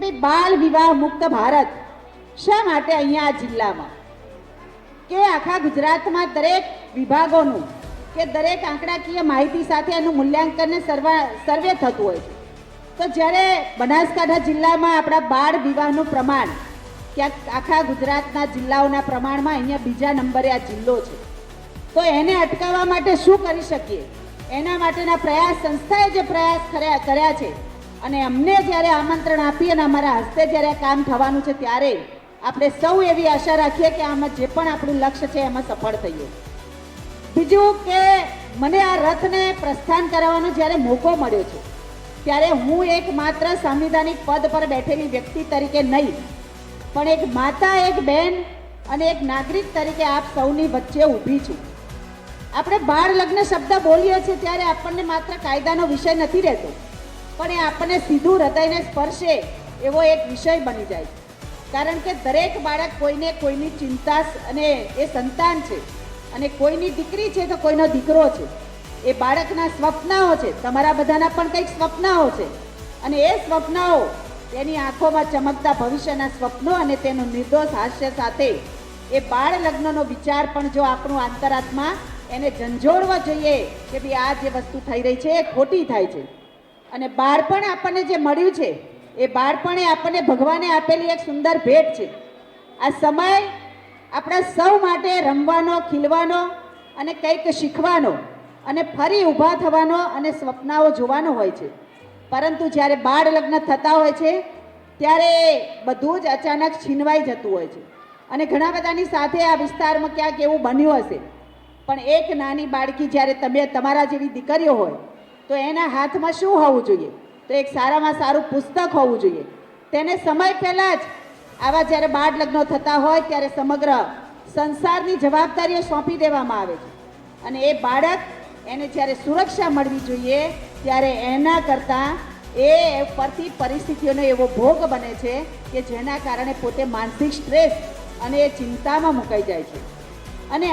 ભાઈ બાળ વિવાહ મુક્ત ભારત. શા માટે અહીંયા આ જિલ્લામાં? કે આખા ગુજરાતમાં દરેક વિભાગોનું, કે દરેક આંકડાકીય માહિતી સાથે એનું મૂલ્યાંકન સર્વા, સર્વે થતું હોય છે. તો જ્યારે બનાસકાંઠા જિલ્લામાં આપણા બાળ વિવાહનું પ્રમાણ, ક્યાંક આખા ગુજરાતના જિલ્લાઓના પ્રમાણમાં અહીંયા બીજા નંબરે આ જિલ્લો છે. તો એને અટકાવવા માટે શું કરી શકીએ? એના માટેના પ્રયાસ સંસ્થાએ જે પ્રયાસ કર્યા કર્યા છે અને અમને જ્યારે આમંત્રણ આપી અને અમારા હસ્તે જ્યારે કામ થવાનું છે ત્યારે આપણે સૌ એવી આશા રાખીએ કે આમાં જે પણ આપણું લક્ષ્ય છે એમાં સફળ થઈએ. બીજું કે મને આ રથને પ્રસ્થાન કરાવવાનો જ્યારે મોકો મળ્યો છે, ત્યારે હું એક માત્ર સાંવિધાનિક પદ પર બેઠેલી વ્યક્તિ તરીકે નહીં, પણ એક માતા, એક બેન અને એક નાગરિક તરીકે આપ સૌની વચ્ચે ઊભી છું. આપણે બાળ લગ્ન શબ્દ બોલીએ છીએ ત્યારે આપણને માત્ર કાયદાનો વિષય નથી રહેતો. પણ એ આપણને સીધું હૃદયને સ્પર્શે એવો એક વિષય બની જાય કારણ કે દરેક બાળક કોઈને કોઈની ચિંતા અને એ સંતાન છે અને કોઈની દીકરી છે તો કોઈનો દીકરો છે. એ બાળકના સ્વપ્નાઓ છે. તમારા બધાના પણ કંઈક સ્વપ્નાઓ છે. અને એ સ્વપ્નાઓ તેની આંખોમાં ચમકતા ભવિષ્યના સ્વપ્નો અને તેનું નિર્દોષ હાસ્ય સાથે એ બાળ લગ્નનો વિચાર પણ જો આપણું આંતરાત્મા એને ઝંઝોડવા જોઈએ કે ભાઈ આ જે વસ્તુ થઈ રહી છે એ ખોટી થાય છે. અને બાળપણ આપણને જે મળ્યું છે, એ બાળપણે આપણને ભગવાને આપેલી એક સુંદર ભેટ છે. આ સમય આપણા સૌ માટે રમવાનો, ખીલવાનો અને કંઈક શીખવાનો અને ફરી ઊભા થવાનો અને સ્વપ્નાઓ જોવાનો હોય છે. પરંતુ જ્યારે બાળ લગ્ન થતા હોય છે, ત્યારે બધું જ અચાનક છીનવાઈ જતું હોય છે. અને ઘણા બધાની સાથે આ વિસ્તારમાં ક્યાંક એવું બન્યું હશે. પણ એક નાની બાળકી જ્યારે તમે, તમારા જેવી દીકરીઓ હોય તો એના હાથમાં શું હોવું જોઈએ? તો એક સારામાં સારું પુસ્તક હોવું જોઈએ. તેને સમય પહેલાં જ આવા જ્યારે બાળ લગ્નો થતા હોય ત્યારે સમગ્ર સંસારની જવાબદારીઓ સોંપી દેવામાં આવે છે. અને એ બાળક એને જ્યારે સુરક્ષા મળવી જોઈએ, ત્યારે એના કરતાં એ પરથી પરિસ્થિતિઓનો એવો ભોગ બને છે કે જેના કારણે પોતે માનસિક સ્ટ્રેસ અને એ ચિંતામાં મુકાઈ જાય છે. અને